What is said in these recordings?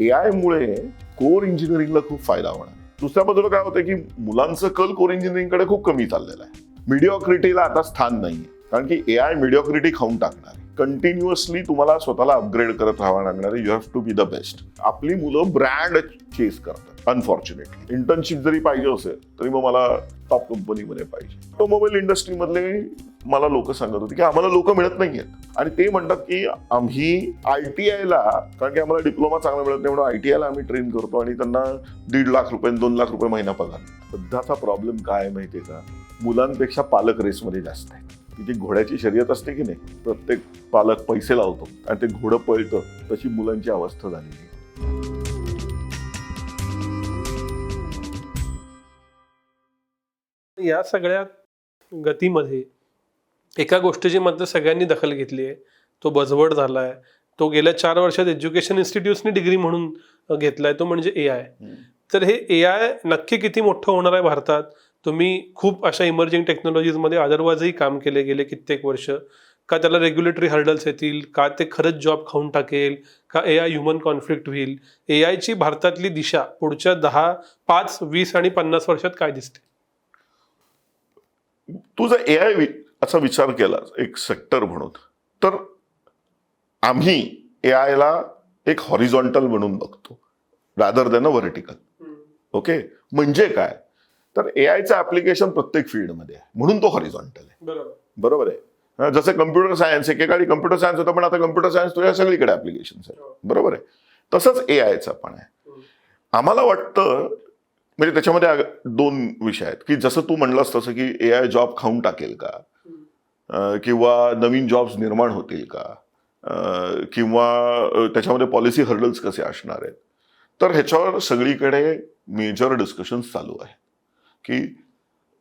ए आयमुळे core इंजिनिअरिंगला खूप फायदा होणार दुसऱ्या बाजूला काय होतं की मुलांचं कल कोर इंजिनिअरिंगकडे खूप कमी चाललेलं आहे. मिडिओक्रिटीला आता स्थान नाहीये. कारण की ए आय मिडिओक्रिटी खाऊन टाकणार कंटिन्युअसली तुम्हाला स्वतःला अपग्रेड करत राहावं लागणार आहे. You have to be the best आपली मुलं ब्रँड चेस करतात. अनफॉर्च्युनेट इंटर्नशिप जरी पाहिजे असेल तरी मग मला टॉप कंपनीमध्ये पाहिजे. ऑटोमोबाईल इंडस्ट्रीमधले मला लोक सांगत होते की आम्हाला लोक मिळत नाही आहेत आणि ते म्हणतात की आम्ही आय टी आयला कारण की आम्हाला डिप्लोमा चांगला मिळत नाही म्हणून आय टी आयला आम्ही ट्रेन करतो आणि त्यांना दीड लाख रुपये दोन लाख रुपये महिना पगार. सध्याचा प्रॉब्लेम काय आहे माहितीये का? मुलांपेक्षा पालक रेसमध्ये जास्त आहे. ती घोड्याची शर्यत असते की नाही? प्रत्येक पालक पैसे लावतो आणि ते घोडं पळतं तशी मुलांची अवस्था झालेली आहे. या सगळ्या गतीमध्ये एका गोष्टीची मात्र सगळ्यांनी दखल घेतली आहे. तो बजवड झाला आहे तो गेल्या चार वर्षात एज्युकेशन इन्स्टिट्यूट्सनी डिग्री म्हणून घेतलाय. तो म्हणजे ए आय. तर हे ए आय नक्की किती मोठं होणार आहे भारतात? तुम्ही खूप अशा इमर्जिंग टेक्नॉलॉजीजमध्ये अदरवाईजही काम केले गेले कित्येक वर्ष. का त्याला रेग्युलेटरी हर्डल्स येतील? का ते खरंच जॉब खाऊन टाकेल? का ए आय ह्युमन कॉन्फ्लिक्ट होईल? ए आयची भारतातली दिशा पुढच्या दहा पाच वीस आणि पन्नास वर्षात काय दिसते? तू जर ए आय असा विचार केला एक सेक्टर म्हणून तर आम्ही ए आयला एक हॉरिझॉन्टल म्हणून बघतो rather than a vertical okay म्हणजे काय? तर ए आयचं ऍप्लिकेशन प्रत्येक फील्डमध्ये आहे म्हणून तो हॉरिझॉन्टल आहे. बरोबर. आहे. हं, जसं कम्प्युटर सायन्स एकेकाळी कम्प्युटर सायन्स होतं पण आता कम्प्युटर सायन्स तुझ्या सगळीकडे ऍप्लिकेशन आहे बरोबर आहे. तसंच ए आयचं पण आहे. आम्हाला वाटतं म्हणजे त्याच्यामध्ये दोन विषय आहेत. की जसं तू म्हणलंस तसं की ए आय जॉब खाऊन टाकेल का? किंवा नवीन जॉब्स निर्माण होतील का? किंवा त्याच्यामध्ये पॉलिसी हर्डल्स कसे असणार आहेत? तर ह्याच्यावर सगळीकडे मेजर डिस्कशन्स चालू आहे की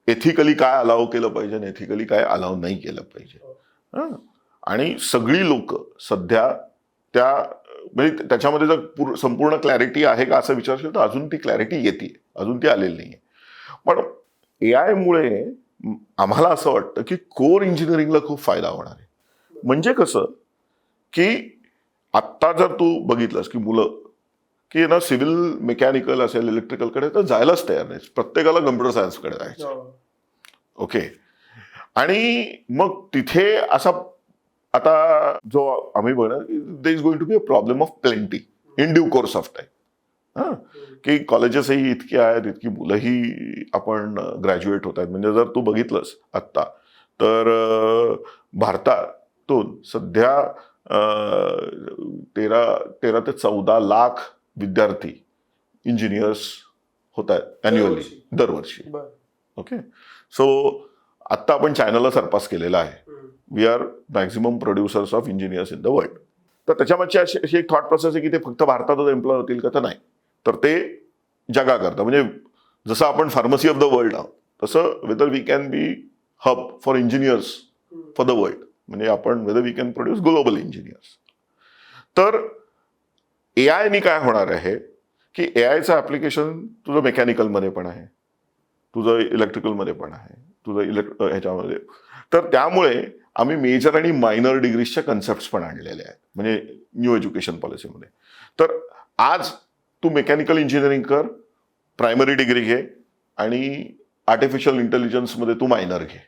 एथिकली काय अलाव केलं पाहिजे आणि एथिकली काय अलाव नाही केलं पाहिजे. आणि सगळी लोक सध्या त्या म्हणजे त्याच्यामध्ये जर पूर संपूर्ण क्लॅरिटी आहे का असं विचारशील तर अजून ती क्लॅरिटी येते. अजून ती आलेली नाही आहे पण ए आयमुळे आम्हाला असं वाटतं की कोर इंजिनिअरिंगला खूप फायदा होणार आहे. म्हणजे कसं? की आत्ता जर तू बघितलंस की मुलं की ना सिव्हिल मेकॅनिकल असेल इलेक्ट्रिकलकडे तर जायलाच तयार नाही प्रत्येकाला कम्प्युटर सायन्सकडे जायचं ओके? आणि मग तिथे असा आता जो आम्ही बघणार there is going to be a problem of plenty in due course of time हां? की कॉलेजेसही इतकी आहेत इतकी मुलंही आपण ग्रॅज्युएट होत आहेत. म्हणजे जर तू बघितलंस आत्ता तर भारतातून सध्या तेरा तेरा ते चौदा लाख विद्यार्थी इंजिनियर्स होत आहेत अॅन्युअली दरवर्षी. ओके सो आत्ता आपण चायनाला सरपास केलेला आहे. We are maximum producers of engineers in the world तर त्याच्यामागची अशी अशी एक थॉट प्रोसेस आहे की ते फक्त भारतातच एम्प्लॉय होतील का तर नाही. तर ते जगाकरता म्हणजे जसं आपण फार्मसी ऑफ द वर्ल्ड आहोत तसं whether we can be hub for engineers for the world म्हणजे आपण whether we can produce global engineers तर ए आयनी काय होणार आहे की ए आयचं ॲप्लिकेशन तुझं मेकॅनिकलमध्ये पण आहे. तुझं इलेक्ट्रिकलमध्ये पण आहे. तुझं इलेक्ट ह्याच्यामध्ये तर त्यामुळे आम्ही मेजर आणि मायनर डिग्रीजच्या कन्सेप्ट पण आणलेले आहेत म्हणजे न्यू एज्युकेशन पॉलिसीमध्ये तर आज तू मेकॅनिकल इंजिनिअरिंग कर प्रायमरी डिग्री घे आणि आर्टिफिशियल इंटेलिजन्समध्ये तू मायनर घे.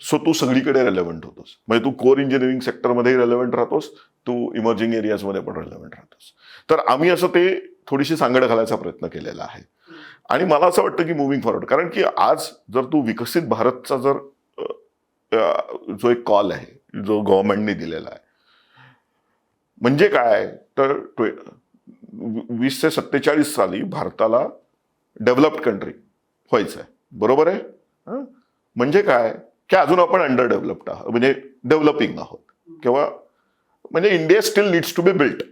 सो तू सगळीकडे रेलेव्हंट होतोस. म्हणजे तू कोर इंजिनिअरिंग सेक्टरमध्येही रेलेव्हंट राहतोस तू इमर्जिंग एरियाजमध्ये पण रेलेव्हंट राहतोस. तर आम्ही असं ते थोडीशी सांगड घालायचा प्रयत्न केलेला आहे. आणि मला असं वाटतं की मुव्हिंग फॉरवर्ड कारण की आज जर तू विकसित भारतचा जर जो एक कॉल आहे जो गव्हर्नमेंटने दिलेला आहे. म्हणजे काय? तर ट्वे वीस ते सत्तेचाळीस साली भारताला डेव्हलप्ड कंट्री व्हायचं आहे बरोबर आहे? हं? म्हणजे काय? की अजून आपण अंडर डेव्हलप्ड आहोत. म्हणजे डेव्हलपिंग आहोत. किंवा म्हणजे India still needs to be built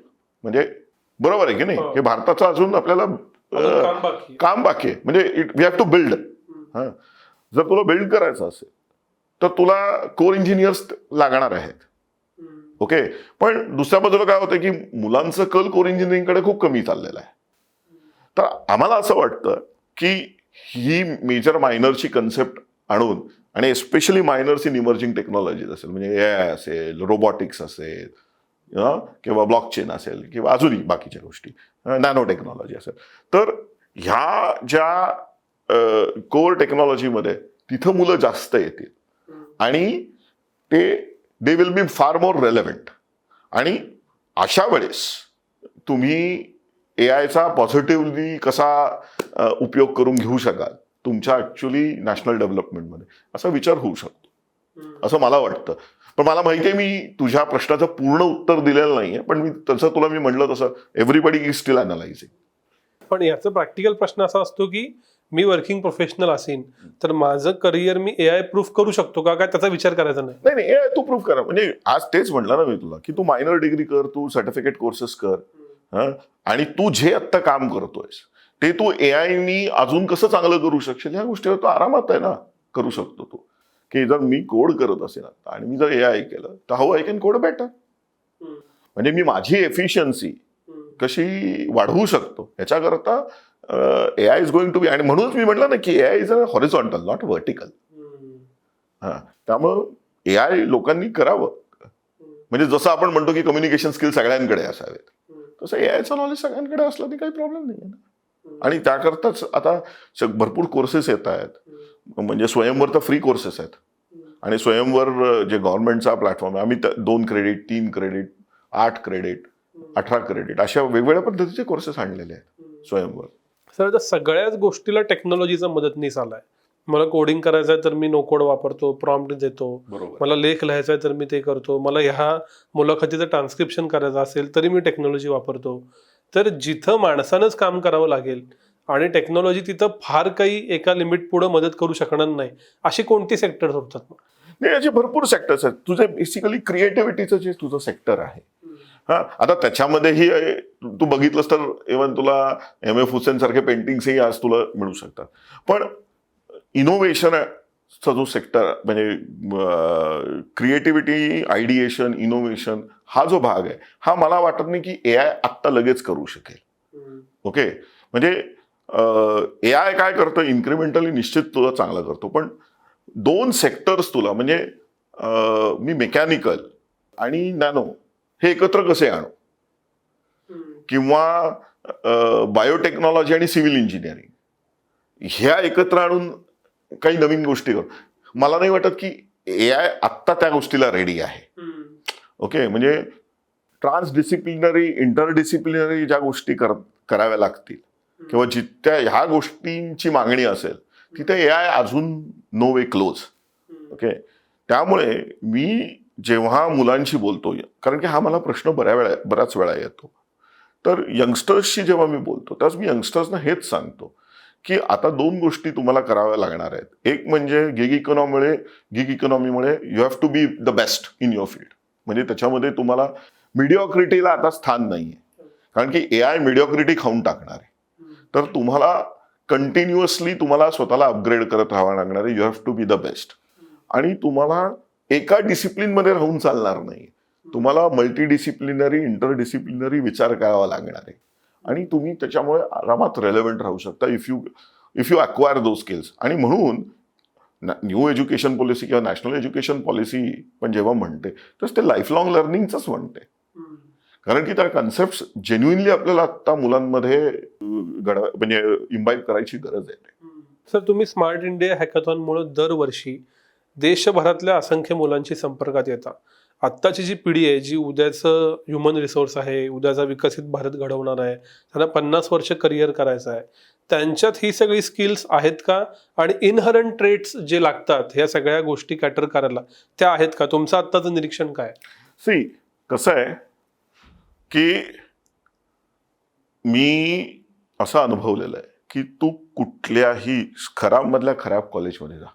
म्हणजे बरोबर आहे की नाही? हो. हे भारताचं अजून आपल्याला अजून अ, काम बाकी आहे. काम बाकी आहे. म्हणजे it we have to build हां. जर तुला बिल्ड करायचं असेल तर तुला कोर इंजिनियर्स लागणार आहेत. ओके पण दुसऱ्या बाजूला काय होतं की मुलांचं कल कोर इंजिनिअरिंगकडे खूप कमी चाललेलं आहे. तर आम्हाला असं वाटतं की ही मेजर मायनरची कन्सेप्ट आणून आणि especially minors in emerging technologies असेल म्हणजे ए आय असेल रोबॉटिक्स असेल किंवा ब्लॉक चेन असेल किंवा अजूनही बाकीच्या गोष्टी नॅनो टेक्नॉलॉजी असेल. तर ह्या ज्या कोर टेक्नॉलॉजीमध्ये तिथं मुलं जास्त येतील. आणि ते दे विल बी फार मोर रेलेव्हंट आणि अशा वेळेस तुम्ही ए आयचा पॉझिटिव्हली कसा उपयोग करून घेऊ शकाल? तुमच्या ॲक्च्युली नॅशनल डेव्हलपमेंटमध्ये असा विचार होऊ शकतो. असं मला वाटतं. पण मला माहिती आहे मी तुझ्या प्रश्नाचं पूर्ण उत्तर दिलेलं नाहीये पण मी तसं तुला मी म्हणलं तसं एव्हरीबडी इज स्टील अनालायझिंग पण याचा प्रॅक्टिकल प्रश्न असा असतो की मी वर्किंग प्रोफेशनल असेन तर माझं करिअर मी ए आय प्रूफ करू शकतो का? काय त्याचा विचार करायचा नाही? नाही नाही हे तू प्रूव्ह करा. म्हणजे आज तेच म्हणलं ना मी तुला की तू मायनर डिग्री कर तू सर्टिफिकेट कोर्सेस कर हं? आणि तू जे आत्ता काम करतोयस ते तू ए आयनी अजून कसं चांगलं करू शकशील? ह्या गोष्टीवर तू आरामात आहे ना करू शकतो तू. की जर मी कोड करत असेल आता आणि मी जर ए आय केलं तर how I can code better म्हणजे मी माझी एफिशियन्सी कशी वाढवू शकतो? याच्याकरता A I is going to be आणि म्हणूनच मी म्हटलं ना की A I is a horizontal not vertical हा त्यामुळं ए आय लोकांनी करावं. म्हणजे जसं आपण म्हणतो की कम्युनिकेशन स्किल सगळ्यांकडे असावेत. तसं ए आयचं नॉलेज सगळ्यांकडे असलं की काही प्रॉब्लेम नाही आहे ना आणि त्याकरताच आता भरपूर कोर्सेस येत आहेत. म्हणजे स्वयंवर तर फ्री कोर्सेस आहेत. आणि स्वयंवर जे गव्हर्नमेंटचा प्लॅटफॉर्म आहे आम्ही दोन क्रेडिट तीन क्रेडिट आठ क्रेडिट अठरा क्रेडिट अशा वेगवेगळ्या पद्धतीचे कोर्सेस आणलेले आहेत स्वयंवर. सर आता सगळ्याच गोष्टीला टेक्नॉलॉजीचा मदतनीस आलाय. मला कोडिंग करायचं आहे तर मी नो कोड वापरतो प्रॉम्प्ट देतो. मला लेख लिहायचा आहे तर मी ते करतो. मला ह्या मुलाखतीचं ट्रान्स्क्रिप्शन करायचं असेल तरी मी टेक्नॉलॉजी वापरतो. तर जिथं माणसानंच काम करावं लागेल आणि टेक्नॉलॉजी तिथं फार काही एका लिमिट पुढे मदत करू शकणार नाही अशी कोणती सेक्टर होतात नाही याचे भरपूर सेक्टर्स आहेत. तुझे बेसिकली क्रिएटिव्हिटीचं जे तुझं सेक्टर आहे हा आता त्याच्यामध्येही तू बघितलंस तर इव्हन तुला एम एफ हुसेन सारखे पेंटिंग्सही आज तुला मिळू शकतात. पण इनोव्हेशनचा जो सेक्टर म्हणजे क्रिएटिव्हिटी आयडिएशन इनोव्हेशन हा जो भाग आहे हा मला वाटत नाही की ए आय आत्ता लगेच करू शकेल. ओके? म्हणजे ए आय काय करतं? इन्क्रिमेंटली निश्चित तुला चांगलं करतो. पण दोन सेक्टर्स तुला म्हणजे मी मेकॅनिकल आणि नॅनो हे एकत्र कसे आणू? किंवा बायोटेक्नॉलॉजी आणि सिव्हिल इंजिनिअरिंग ह्या एकत्र आणून काही नवीन गोष्टी कर. मला नाही वाटत की ए आय आत्ता त्या गोष्टीला रेडी आहे. ओके म्हणजे ट्रान्सडिसिप्लिनरी इंटरडिसिप्लिनरी ज्या गोष्टी कर कराव्या लागतील किंवा जिथ्या ह्या गोष्टींची मागणी असेल तिथे ए आय अजून नो वे क्लोज ओके त्यामुळे मी जेव्हा मुलांशी बोलतो कारण की हा मला प्रश्न बऱ्या वेळा बऱ्याच वेळा येतो. तर यंगस्टर्सशी जेव्हा मी बोलतो त्याच मी यंगस्टर्सना हेच सांगतो की आता दोन गोष्टी तुम्हाला कराव्या लागणार आहेत. एक म्हणजे गिग इकॉनॉमीमुळे gig इकॉनॉमीमुळे you have to be the best in your field म्हणजे त्याच्यामध्ये तुम्हाला मिडिओक्रिटीला आता स्थान नाही आहे कारण की ए आय मिडिओक्रिटी खाऊन टाकणार आहे. तर तुम्हाला कंटिन्युअसली तुम्हाला स्वतःला अपग्रेड करत राहावं लागणार आहे. You have to be the best आणि तुम्हाला एका डिसिप्लिनमध्ये राहून चालणार नाही. तुम्हाला मल्टी डिसिप्लिनरी इंटरडिसिप्लिनरी विचार करावा लागणार आहे. आणि तुम्ही त्याच्यामुळे आरामात रेलेव्हंट राहू शकता if you if you acquire those skills आणि म्हणून न्यू एज्युकेशन पॉलिसी किंवा नॅशनल एज्युकेशन पॉलिसी पण जेव्हा म्हणते तर ते लाईफ लॉंग लर्निंगचंच म्हणते. कारण की त्या कन्सेप्ट जेन्युइनली आपल्याला आता मुलांमध्ये घडवा म्हणजे इम्बाईब करायची गरज आहे. सर तुम्ही स्मार्ट इंडिया हॅकॅथॉनमुळे दरवर्षी देशभरातल्या असंख्य मुलांशी संपर्कात येता आत्ताची जी पिढी आहे जी उद्याचं ह्युमन रिसोर्स आहे उद्याचा विकसित भारत घडवणार आहे त्यांना पन्नास वर्ष करिअर करायचं आहे. त्यांच्यात ही सगळी स्किल्स आहेत का? आणि इनहरंट ट्रेट्स जे लागतात ह्या सगळ्या गोष्टी कॅटर करायला त्या आहेत का? तुमचं आत्ताचं निरीक्षण काय? सी कसं आहे की मी असं अनुभवलेलं आहे की तू कुठल्याही खराबमधल्या खराब कॉलेजमध्ये जा.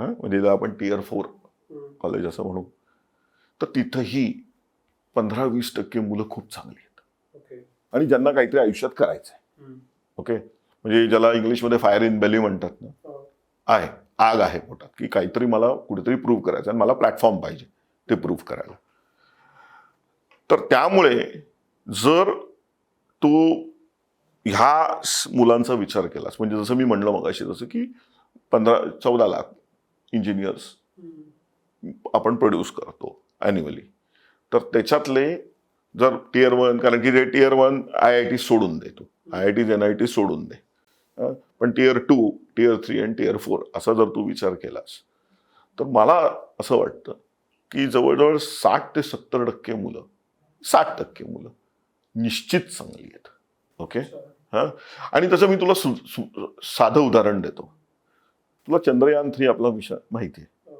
हां? म्हणजे आपण टियर फोर कॉलेज असं म्हणू तर तिथंही पंधरा वीस टक्के मुलं खूप चांगली आहेत. आणि ज्यांना काहीतरी आयुष्यात करायचं आहे ओके? म्हणजे ज्याला इंग्लिशमध्ये फायर इन बेली म्हणतात ना आहे आग आहे पोटात की काहीतरी मला कुठेतरी प्रूव्ह करायचं आणि मला प्लॅटफॉर्म पाहिजे ते प्रूव्ह करायला. तर त्यामुळे जर तू ह्या मुलांचा विचार केलास म्हणजे जसं मी म्हणलं मगाशी जसं की पंधरा चौदा लाख इंजिनियर्स आपण प्रोड्यूस करतो ॲन्युअली तर त्याच्यातले जर टियर वन कारण की tier one I I T सोडून दे तू. I I T N I T सोडून दे. पण टियर टू टियर थ्री आणि टियर फोर असा जर तू विचार केलास तर मला असं वाटतं की जवळजवळ साठ ते सत्तर टक्के मुलं साठ टक्के मुलं निश्चित चांगली आहेत. ओके हां? आणि त्याचं मी तुला सु, सु, साधं उदाहरण देतो. तुला चंद्रयान थ्री आपला विषय माहिती आहे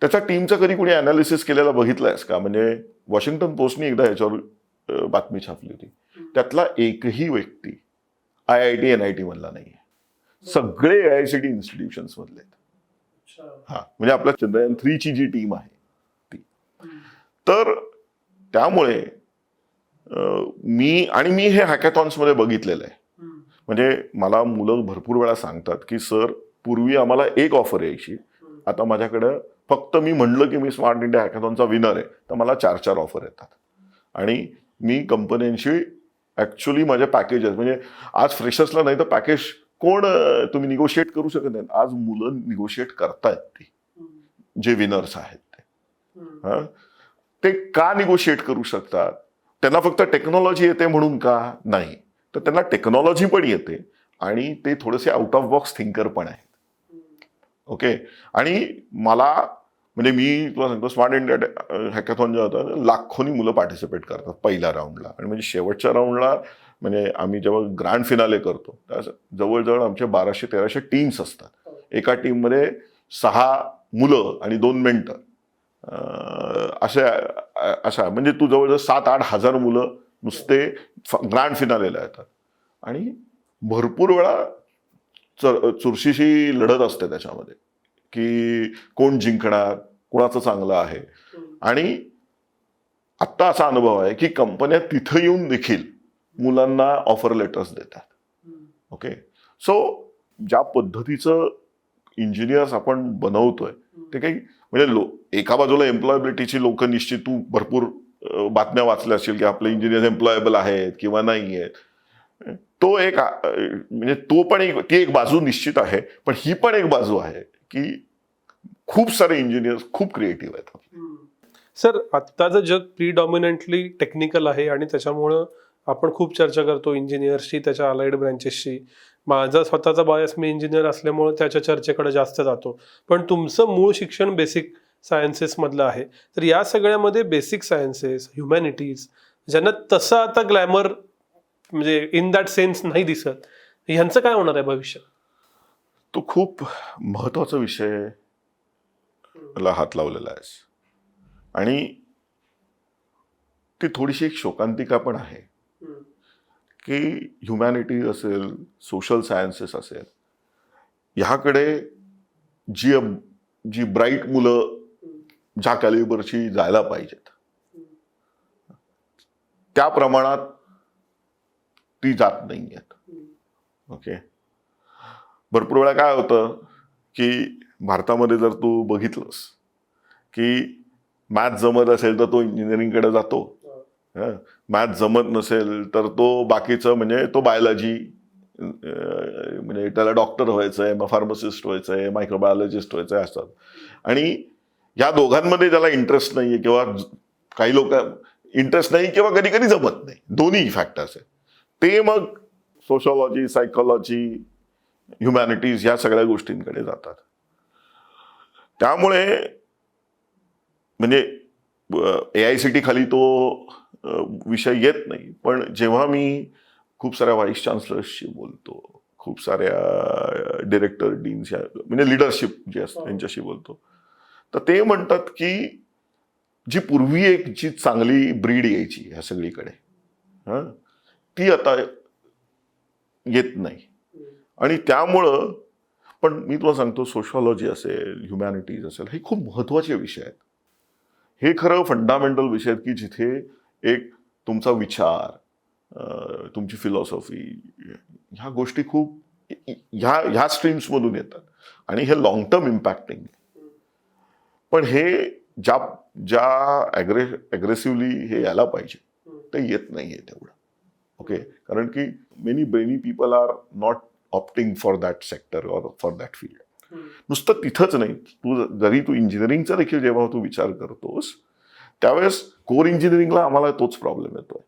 त्याच्या टीमचं कधी कुणी अनालिसिस केलेला बघितलंयस का? म्हणजे वॉशिंग्टन पोस्टने एकदा याच्यावर बातमी छापली होती. त्यातला एकही व्यक्ती I I T N I T मधला नाही सगळे I I C T institutions मधले आहेत. हा म्हणजे आपल्या चंद्रयान थ्रीची जी टीम आहे ती. तर त्यामुळे मी आणि मी हे hackathons मध्ये बघितलेलं आहे. म्हणजे मला मुलं भरपूर वेळा सांगतात की सर पूर्वी आम्हाला एक ऑफर यायची. आता माझ्याकडं फक्त मी म्हणलं की मी स्मार्ट इंडिया हॅकॅथॉनचा विनर आहे तर मला चार चार ऑफर येतात. आणि मी कंपन्यांशी ॲक्च्युली माझ्या पॅकेजेस म्हणजे आज फ्रेशर्सला नाही तर पॅकेज कोण तुम्ही निगोशिएट करू शकत नाही आज मुलं निगोशिएट करतायत ती. जे विनर्स आहेत ते. हा? ते का निगोशिएट करू शकतात? त्यांना फक्त टेक्नॉलॉजी येते म्हणून का? नाही. तर त्यांना टेक्नॉलॉजी पण येते. आणि ते थोडेसे आउट ऑफ बॉक्स थिंकर पण आहे ओके. आणि मला म्हणजे मी तुला सांगतो स्मार्ट इंडिया हॅकॅथॉन जे होतं लाखोनी मुलं पार्टिसिपेट करतात पहिल्या राऊंडला आणि म्हणजे शेवटच्या राऊंडला म्हणजे आम्ही जेव्हा ग्रँड फिनाले करतो त्या जवळजवळ आमचे बाराशे तेराशे टीम्स असतात. एका टीममध्ये सहा मुलं आणि दोन मेंटर अशा अशा म्हणजे तू जवळजवळ सात आठ हजार मुलं नुसते ग्रँड फिनालेला येतात. आणि भरपूर वेळा चर चुरशीशी लढत असते त्याच्यामध्ये की कोण जिंकणार कोणाचं चांगलं आहे. आणि आत्ता असा अनुभव आहे की कंपन्या तिथं येऊन देखील मुलांना ऑफर लेटर्स देतात. ओके सो ज्या पद्धतीचं इंजिनियर्स आपण बनवतोय ते काही म्हणजे लो एका बाजूला एम्प्लॉयबिलिटीची लोक निश्चित तू भरपूर बातम्या वाचल्या असतील की आपले इंजिनियर्स एम्प्लॉयबल आहेत किंवा नाही आहेत तो एक म्हणजे तो पण एक ती एक बाजू निश्चित आहे पण ही पण एक बाजू आहे की खूप सारे इंजिनियर्स खूप क्रिएटिव्ह आहेत. सर आत्ताचं जग प्रीडॉमिनंटली टेक्निकल आहे आणि त्याच्यामुळं आपण खूप चर्चा करतो इंजिनियर्सशी त्याच्या अलाइड ब्रँचेसशी माझा स्वतःचा बायस मी इंजिनियर असल्यामुळं त्याच्या चर्चेकडे जास्त जातो. पण तुमचं मूळ शिक्षण बेसिक सायन्सेसमधलं आहे. तर या सगळ्यामध्ये बेसिक सायन्सेस ह्युमॅनिटीज ज्यांना तसं आता ग्लॅमर म्हणजे इन दॅट सेन्स नाही दिसत. ह्यांचं काय होणार आहे भविष्यात? तो खूप महत्त्वाचा विषय ला हात लावलेला आहेस. आणि ती थोडीशी एक शोकांतिका पण आहे. की ह्युमॅनिटी असेल सोशल सायन्सेस असेल ह्याकडे जी जी ब्राईट मुलं ज्या कॅलिबरची जायला पाहिजेत. त्या प्रमाणात ती जात नाही आहेत ओके भरपूर वेळा काय होतं की भारतामध्ये जर तू बघितलंस की मॅथ जमत असेल तर तो इंजिनिअरिंगकडे जातो. मॅथ जमत नसेल तर तो बाकीचं म्हणजे तो बायोलॉजी म्हणजे त्याला डॉक्टर व्हायचं आहे मग फार्मासिस्ट व्हायचं आहे मायक्रोबायोलॉजिस्ट व्हायचं आहे असतात. आणि या दोघांमध्ये ज्याला इंटरेस्ट नाही आहे किंवा काही लोक इंटरेस्ट नाही किंवा कधी कधी जमत नाही. दोन्ही फॅक्टर्स आहेत. ते मग सोशॉलॉजी सायकोलॉजी ह्युमॅनिटीज ह्या सगळ्या गोष्टींकडे जातात. त्यामुळे म्हणजे ए आय सी टी खाली तो विषय येत नाही. पण जेव्हा मी खूप साऱ्या व्हाईस चान्सलर्सशी बोलतो खूप साऱ्या डिरेक्टर डीन्स या म्हणजे लिडरशिप जे असतं त्यांच्याशी बोलतो तर ते म्हणतात की जी पूर्वी एक जी चांगली ब्रीड यायची ह्या सगळीकडे. हं, ती आता येत नाही. आणि त्यामुळं पण मी तुला सांगतो सोशॉलॉजी असेल ह्युमॅनिटीज असेल हे खूप महत्त्वाचे विषय आहेत. हे खरं फंडामेंटल विषय आहेत की जिथे एक तुमचा विचार तुमची फिलॉसॉफी ह्या गोष्टी खूप ह्या ह्या स्ट्रीम्समधून येतात. आणि हे लॉंग टर्म इम्पॅक्टिंग पण हे ज्या ज्या ॲग्रे ॲग्रेसिव्हली हे यायला पाहिजे ते येत नाही आहे तेवढं. ओके कारण की many brainy people are not opting for that sector or for that field नुसतं तिथंच नाही. तू जरी तू इंजिनिअरिंगचा देखील जेव्हा तू विचार करतोस त्यावेळेस कोर इंजिनिअरिंगला आम्हाला तोच प्रॉब्लेम येतोय.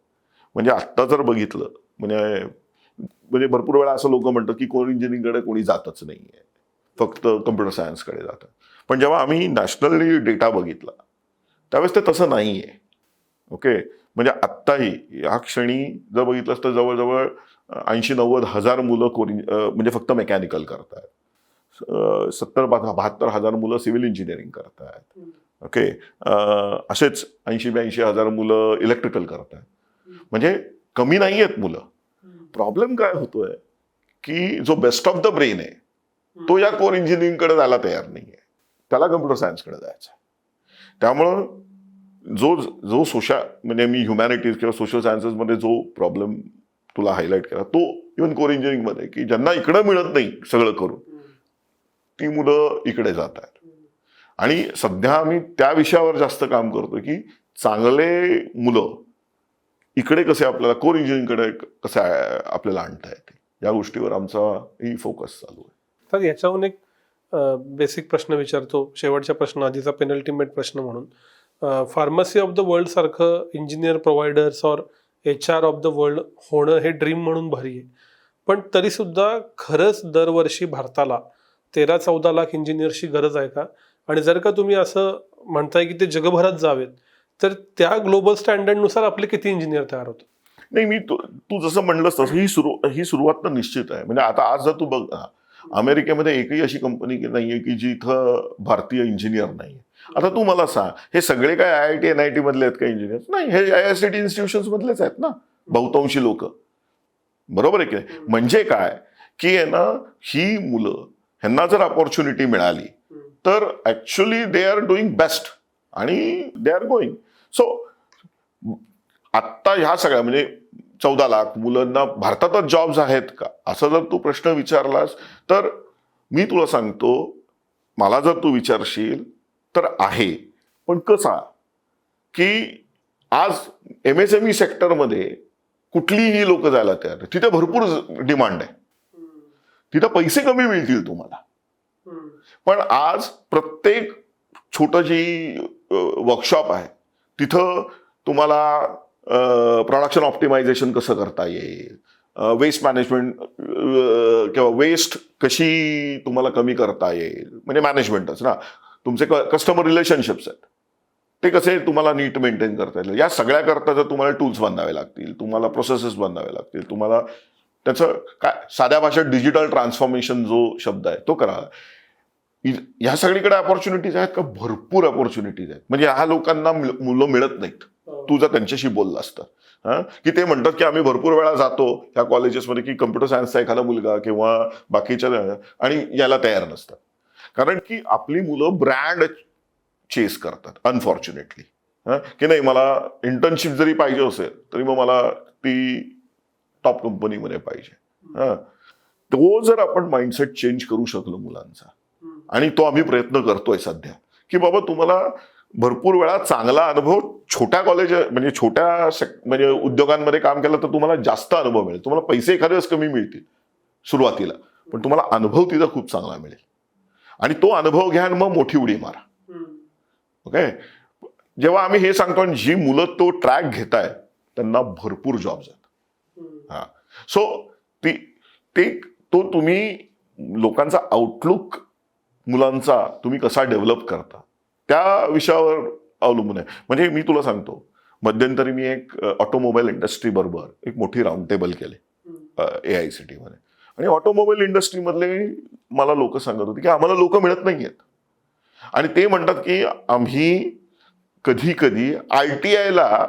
म्हणजे आत्ता जर बघितलं म्हणजे म्हणजे भरपूर वेळा असं लोक म्हणतात की कोर इंजिनिअरिंगकडे कोणी जातच नाहीये. फक्त कम्प्युटर सायन्सकडे जातात. पण जेव्हा आम्ही नॅशनली डेटा बघितला त्यावेळेस ते तसं नाही आहे ओके? म्हणजे आत्ताही या क्षणी जर बघितलंस तर जवळजवळ ऐंशी नव्वद हजार मुलं कोरी म्हणजे फक्त मेकॅनिकल करतायत. सत्तर बहात्तर हजार मुलं सिव्हिल इंजिनिअरिंग करतायत. ओके? असेच ऐंशी ब्याऐंशी हजार मुलं इलेक्ट्रिकल करतायत. म्हणजे कमी नाही आहेत मुलं प्रॉब्लेम काय होतोय? की जो बेस्ट ऑफ द ब्रेन आहे तो या कोर इंजिनिअरिंगकडे जायला तयार नाही आहे त्याला कम्प्युटर सायन्सकडे जायचं आहे त्यामुळं जो जो सोशा म्हणजे मी ह्युमॅनिटीज किंवा सोशल सायन्सेसमध्ये जो प्रॉब्लेम तुला हायलाईट केला तो इव्हन कोर इंजिनिअरिंगमध्ये की ज्यांना इकडं मिळत नाही सगळं करून ती मुलं इकडे जात आहेत. आणि सध्या आम्ही त्या विषयावर जास्त काम करतो की चांगले मुलं इकडे कसे आपल्याला कोर इंजिनिअरिंगकडे कसं आपल्याला आणता येते या गोष्टीवर आमचा ही फोकस चालू आहे. तर याच्याहून एक बेसिक प्रश्न विचारतो शेवटच्या प्रश्न आधीचा पेनल्टीमेट प्रश्न म्हणून. फार्मसी ऑफ द वर्ल्ड सारखं engineer providers or H R of the world होणं हे ड्रीम म्हणून भारी आहे. पण तरीसुद्धा खरंच दरवर्षी भारताला तेरा चौदा लाख इंजिनियर्सची गरज आहे का? आणि जर का तुम्ही असं म्हणताय की ते जगभरात जावेत तर त्या ग्लोबल स्टँडर्डनुसार आपले किती इंजिनियर तयार होतात? नाही मी तू तू जसं म्हणलंस तसं ही सुरू ही सुरुवात तर निश्चित आहे. म्हणजे आता आज जर तू बघ अमेरिकेमध्ये एकही अशी कंपनी नाही आहे की जिथं भारतीय इंजिनियर नाही आहे आता तू मला सांग हे सगळे काय I I T N I T मधले आहेत का इंजिनियर नाही हे I I C T institution मधलेच आहेत ना बहुतांशी लोक. बरोबर आहे की नाही? म्हणजे काय? की आहे ना ही मुलं ह्यांना जर अपॉर्च्युनिटी मिळाली तर actually they are doing best आणि दे आर गोईंग सो आत्ता ह्या सगळ्या म्हणजे चौदा लाख मुलांना भारतातच जॉब्स आहेत का? असा जर तू प्रश्न विचारलास तर मी तुला सांगतो मला जर तू विचारशील तर आहे. पण कसा? की आज एम एस एम ई सेक्टरमध्ये कुठलीही लोक जायला तयार तिथे भरपूर डिमांड आहे. तिथं पैसे कमी मिळतील तुम्हाला. पण आज प्रत्येक छोटं जी वर्कशॉप आहे. तिथं तुम्हाला प्रोडक्शन ऑप्टिमायझेशन कसं करता येईल? वेस्ट मॅनेजमेंट किंवा वेस्ट कशी तुम्हाला कमी करता येईल? म्हणजे मॅनेजमेंटच ना. तुमचे कस्टमर रिलेशनशिप्स आहेत. ते कसे तुम्हाला नीट मेंटेन करता येईल? या सगळ्या करता जर तुम्हाला टूल्स बांधावे लागतील तुम्हाला प्रोसेसेस बांधावे लागतील तुम्हाला त्याचं काय साध्या भाषेत डिजिटल ट्रान्सफॉर्मेशन जो शब्द आहे तो करा. ह्या सगळीकडे अपॉर्च्युनिटीज आहेत का? भरपूर अपॉर्च्युनिटीज आहेत. म्हणजे ह्या लोकांना मुलं मिळत नाहीत. तू जर त्यांच्याशी बोलला असतं. की ते म्हणतात की आम्ही भरपूर वेळा जातो ह्या कॉलेजेसमध्ये की कम्प्युटर सायन्सचा एखादा मुलगा किंवा बाकीच्या आणि याला तयार नसतात. कारण की आपली मुलं ब्रँड चेस करतात अनफॉर्च्युनेटली की नाही मला इंटर्नशिप जरी पाहिजे असेल तरी मग मला ती टॉप कंपनीमध्ये पाहिजे. हं? तो जर आपण माइंडसेट चेंज करू शकलो मुलांचा आणि तो आम्ही प्रयत्न करतोय सध्या की बाबा तुम्हाला भरपूर वेळा चांगला अनुभव छोट्या कॉलेज म्हणजे छोट्या म्हणजे उद्योगांमध्ये काम केलं तर तुम्हाला जास्त अनुभव मिळेल. तुम्हाला पैसे एखाद्या वेळेस कमी मिळतील सुरुवातीला पण तुम्हाला अनुभव तिथं खूप चांगला मिळेल. आणि तो अनुभव घ्या आणि मग मोठी उडी मारा. ओके जेव्हा आम्ही हे सांगतो जी मुलं तो ट्रॅक घेत त्यांना भरपूर जॉब्स आहेत हा. सो ती ते तो तुम्ही लोकांचा आउटलुक मुलांचा तुम्ही कसा डेव्हलप करता त्या विषयावर अवलंबून आहे. म्हणजे मी तुला सांगतो मध्यंतरी मी एक ऑटोमोबाईल इंडस्ट्री बरोबर एक मोठी राऊंड टेबल केले ए आय सी टीमध्ये आणि ऑटोमोबाईल इंडस्ट्रीमधले मला लोक सांगत होते की आम्हाला लोक मिळत नाही आहेत आणि ते म्हणतात की आम्ही कधी कधी आय टी आयला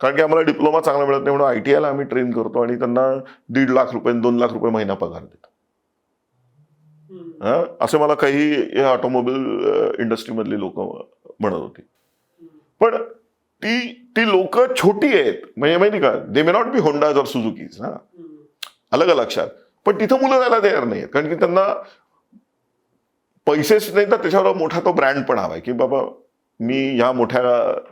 कारण की आम्हाला डिप्लोमा चांगला मिळत नाही म्हणून आय टी आयला आम्ही ट्रेन करतो आणि त्यांना दीड लाख रुपये दोन लाख रुपये महिना पगार देतो हं? असे मला काही या ऑटोमोबाईल इंडस्ट्रीमधली लोक म्हणत होती. पण ती ती लोक छोटी आहेत. म्हणजे माहिती का? They may not B होंडाज or सुझुकीज ना अलग लक्षात पण तिथं मुलं जायला तयार नाही आहेत कारण की त्यांना पैसेच नाही तर त्याच्यावर मोठा तो ब्रँड पण हवाय की बाबा मी ह्या मोठ्या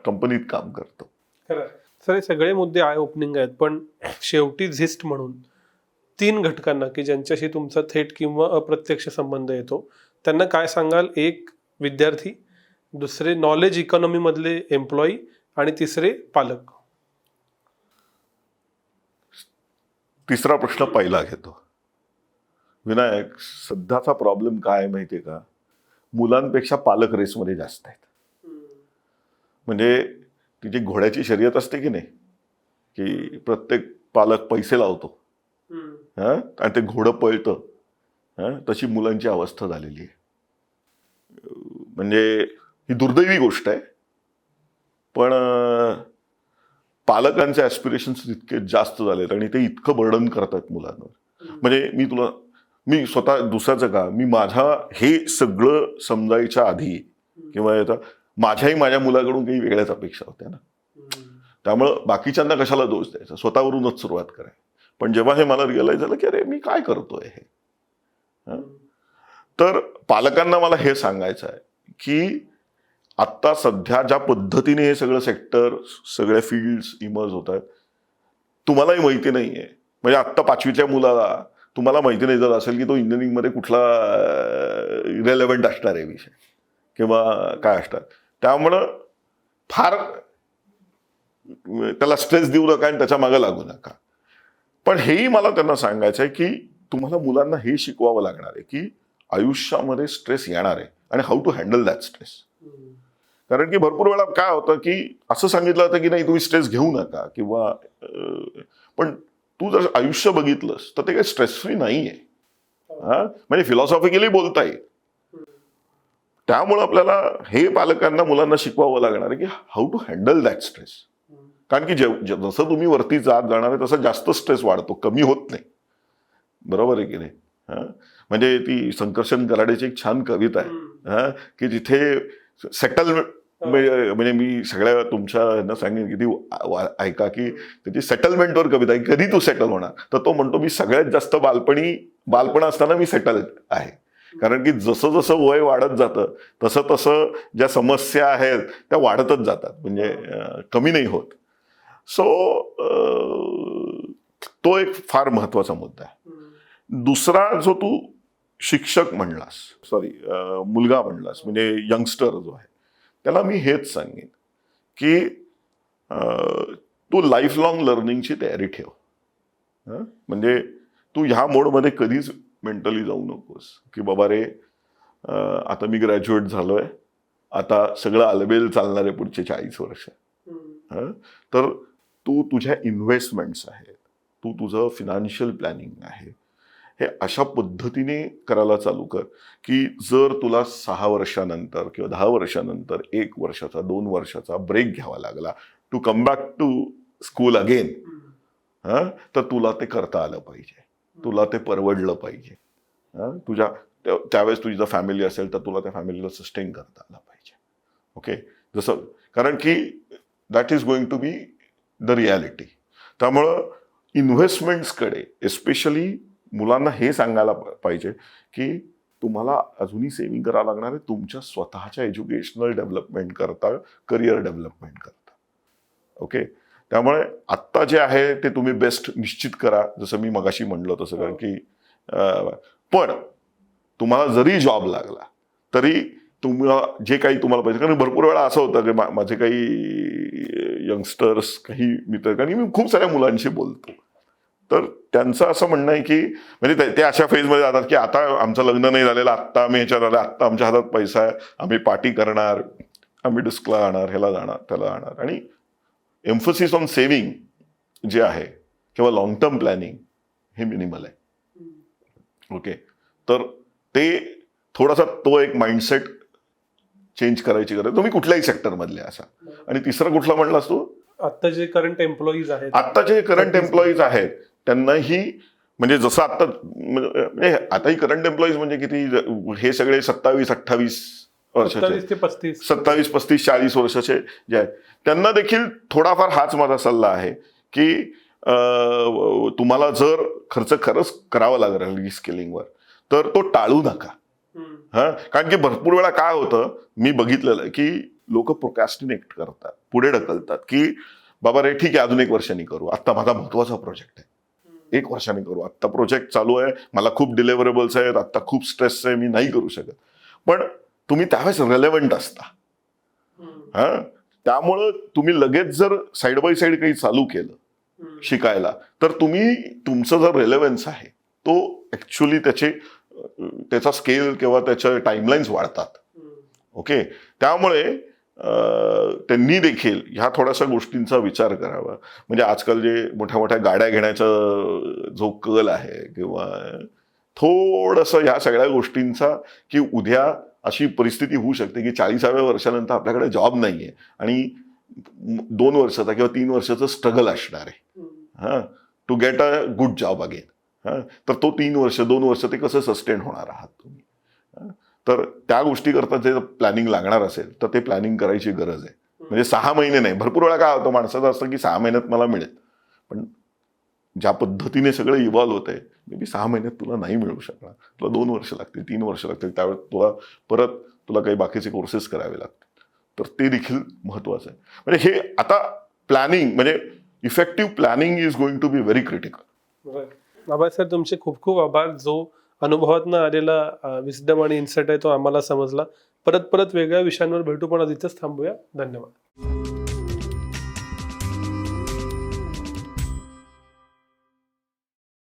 कंपनीत काम करतो. खरं सर हे सगळे मुद्दे आय ओपनिंग आहेत पण शेवटी झिस्ट म्हणून तीन घटकांना की ज्यांच्याशी तुमचा थेट किंवा अप्रत्यक्ष संबंध येतो त्यांना काय सांगाल? एक विद्यार्थी दुसरे नॉलेज इकॉनॉमीमधले एम्प्लॉई आणि तिसरे पालक. तिसरा प्रश्न पहिला घेतो. विनायक सध्याचा प्रॉब्लेम काय आहे माहितीये का? मुलांपेक्षा पालक रेसमध्ये जास्त आहेत. म्हणजे ती जी घोड्याची शर्यत असते की नाही? की प्रत्येक पालक पैसे लावतो. हा? आणि ते घोडं पळतं. हा? तशी मुलांची अवस्था झालेली आहे. म्हणजे ही दुर्दैवी गोष्ट आहे. पण पालकांचे ॲस्पिरेशन्स इतके जास्त झालेत आणि ते इतकं बर्डन करतात मुलांवर. म्हणजे मी तुला मी स्वतः दुसऱ्याचं का मी माझा हे सगळं समजायच्या आधी किंवा आता माझ्याही माझ्या मुलाकडून काही वेगळ्याच अपेक्षा होत्या ना. त्यामुळं बाकीच्यांना कशाला दोष द्यायचा? स्वतःवरूनच सुरुवात कराय. पण जेव्हा हे मला रिअलाईज झालं की अरे मी काय करतोय हे? तर पालकांना मला हे सांगायचं आहे की आत्ता सध्या ज्या पद्धतीने हे सगळं सेक्टर सगळ्या फील्ड्स इमर्ज होत आहेत तुम्हालाही माहिती नाही आहे म्हणजे आत्ता पाचवीच्या मुलाला तुम्हाला माहिती नाही जर असेल की तो इंजिनिअरिंगमध्ये कुठला रेलेवंट असणार आहे विषय किंवा काय असणार. त्यामुळं फार त्याला स्ट्रेस देऊ नका आणि त्याच्या मागं लागू नका. पण हेही मला त्यांना सांगायचं आहे की तुम्हाला मुलांना हे शिकवावं लागणार आहे की आयुष्यामध्ये स्ट्रेस येणार आहे आणि how to handle that stress कारण की भरपूर वेळा काय होतं की असं सांगितलं होतं की नाही तुम्ही स्ट्रेस घेऊ नका किंवा पण तू जर आयुष्य बघितलंस तर ते काही स्ट्रेस फ्री नाही आहे हा? म्हणजे फिलॉसॉफिकली बोलता येईल त्यामुळं आपल्याला हे पालकांना मुलांना शिकवावं लागणार आहे की how to handle that stress कारण की जे- जसं तुम्ही वरती जात जाणार आहे तसं जास्त स्ट्रेस वाढतो कमी होत नाही. बरोबर आहे की नाही? हा? म्हणजे ती संकर्षण कराडेची एक छान कविता आहे. हा? की जिथे सेटल म्हणजे मी सगळ्या तुमच्या यांना सांगेन की ती ऐका की त्याची सेटलमेंटवर कविता आहे. कधी तू सेटल होणार? तर तो म्हणतो मी सगळ्यात जास्त बालपणी बालपण असताना मी सेटल आहे. कारण की जसं जसं वय वाढत जातं तसं तसं ज्या समस्या आहेत त्या वाढतच जातात. म्हणजे कमी नाही होत. सो तो एक फार महत्त्वाचा मुद्दा आहे. दुसरा जो तू शिक्षक म्हणलास सॉरी मुलगा म्हणलास म्हणजे यंगस्टर जो आहे त्याला मी हेच सांगेन की तू लाईफ लॉंग लर्निंगची तयारी ठेव. हं? म्हणजे तू ह्या मोडमध्ये कधीच मेंटली जाऊ नकोस. की बाबा रे आता मी ग्रॅज्युएट झालोय. आता सगळं आलबेल चालणार आहे पुढचे चाळीस वर्ष. हं? तर तू तुझ्या इन्व्हेस्टमेंट्स आहेत. तू तुझं फिनान्शियल प्लॅनिंग आहे. हे अशा पद्धतीने करायला चालू कर की जर तुला सहा वर्षानंतर किंवा दहा वर्षानंतर एक वर्षाचा दोन वर्षाचा ब्रेक घ्यावा लागला to come back to school again हां तर तुला ते करता आलं पाहिजे. तुला ते परवडलं पाहिजे. हां तुझ्या त्या- त्यावेळेस तुझी जर फॅमिली असेल तर तुला त्या फॅमिलीला सस्टेन करता आलं पाहिजे. ओके जसं कारण की that is going to be the reality त्यामुळं इन्व्हेस्टमेंट्सकडे एस्पेशली मुलांना हे सांगायला पाहिजे की तुम्हाला अजूनही सेव्हिंग करावं लागणार आहे. तुमच्या स्वतःच्या एज्युकेशनल डेव्हलपमेंट करता करिअर डेव्हलपमेंट करता. ओके त्यामुळे आत्ता जे आहे ते तुम्ही बेस्ट निश्चित करा. जसं मी मगाशी म्हणलं तसं कारण की अं, पण तुम्हाला जरी जॉब लागला तरी तुम्हाला जे काही तुम्हाला पाहिजे कारण भरपूर वेळा असं होतं की मा- माझे काही यंगस्टर्स काही मित्र कारण की मी खूप साऱ्या मुलांशी बोलतो. तर त्यांचं असं म्हणणं आहे की म्हणजे ते- अशा फेजमध्ये जातात की आता आमचं लग्न नाही झालेलं आत्ता आम्ही ह्याच्यात आलं आत्ता आमच्या हातात पैसा आहे आम्ही पार्टी करणार आम्ही डिस्कला जाणार ह्याला जाणार त्याला जाणार आणि एम्फोसिस ऑन सेव्हिंग जे आहे किंवा लॉंग टर्म प्लॅनिंग हे मिनिमल आहे. ओके तर ते थोडासा तो एक माइंडसेट चेंज करायची गरज आहे. तुम्ही कुठल्याही सेक्टरमधले असा. आणि तिसरा कुठला म्हणलास तू? आता जे करंट एम्प्लॉईज आहेत. आत्ता जे करंट एम्प्लॉईज आहेत त्यांनाही म्हणजे जसं आत्ता म्हणजे आताही करंट एम्प्लॉईज म्हणजे किती हे सगळे सत्तावीस अठ्ठावीस वर्षाचे पस्तीस. सत्तावीस पस्तीस चाळीस वर्षाचे जे आहेत. त्यांना देखील थोडाफार हाच माझा सल्ला आहे की तुम्हाला जर खर्च खरंच करावा लागेल रिस्किलिंगवर तर तो टाळू नका. हा? कारण की भरपूर वेळा काय होतं मी बघितलेलं आहे की लोक प्रोकॅस्टिनेट करतात पुढे ढकलतात की बाबा रे ठीक आहे अजून एक वर्षांनी करू. आत्ता माझा महत्त्वाचा प्रोजेक्ट आहे. एक वर्षाने करू. आत्ता प्रोजेक्ट चालू आहे. मला खूप डिलेव्हरेबल्स आहेत. आत्ता खूप स्ट्रेस आहे. मी नाही करू शकत. पण तुम्ही त्यावेळेस रेलेव्हंट असता. हा? त्यामुळं तुम्ही लगेच जर साईड बाय साईड काही चालू केलं शिकायला तर तुम्ही तुमचं जर रेलेव्हन्स आहे तो ऍक्च्युली त्याचे त्याचा स्केल किंवा त्याच्या टाइमलाईन्स वाढतात. ओके त्यामुळे त्यांनी देखील ह्या थोड्याशा गोष्टींचा विचार करावा. म्हणजे आजकाल जे मोठ्या मोठ्या गाड्या घेण्याचा जो कल आहे किंवा थोडंसं ह्या सगळ्या गोष्टींचा की उद्या अशी परिस्थिती होऊ शकते की चाळीसाव्या वर्षानंतर आपल्याकडे जॉब नाही आहे आणि दोन वर्षाचा किंवा तीन वर्षाचं स्ट्रगल असणार आहे. हां? To get a good job again हां? तर तो तीन वर्ष दोन वर्ष ते कसं सस्टेन होणार आहात तुम्ही? तर त्या गोष्टी करता जे प्लॅनिंग लागणार असेल तर ते प्लॅनिंग करायची गरज आहे. म्हणजे सहा महिने नाही भरपूर वेळा काय होतं माणसाचं असतं की सहा महिन्यात मला मिळेल. पण ज्या पद्धतीने सगळं इव्हॉल्व होत आहे मे बी सहा महिन्यात तुला नाही मिळू शकणार. तुला दोन वर्ष लागतील तीन वर्ष लागतील त्यावेळेस तुला परत तुला काही बाकीचे कोर्सेस करावे लागतील. तर ते देखील महत्त्वाचं आहे. म्हणजे हे आता प्लॅनिंग म्हणजे effective planning is going to be very critical बाबा सर तुमचे खूप खूप आभार. जो अनुभवातनं आलेला विस्डम आणि इन्साइट आहे तो आम्हाला समजला. परत परत वेगळ्या विषयांवर भेटू पण आज इथंच थांबूया. धन्यवाद.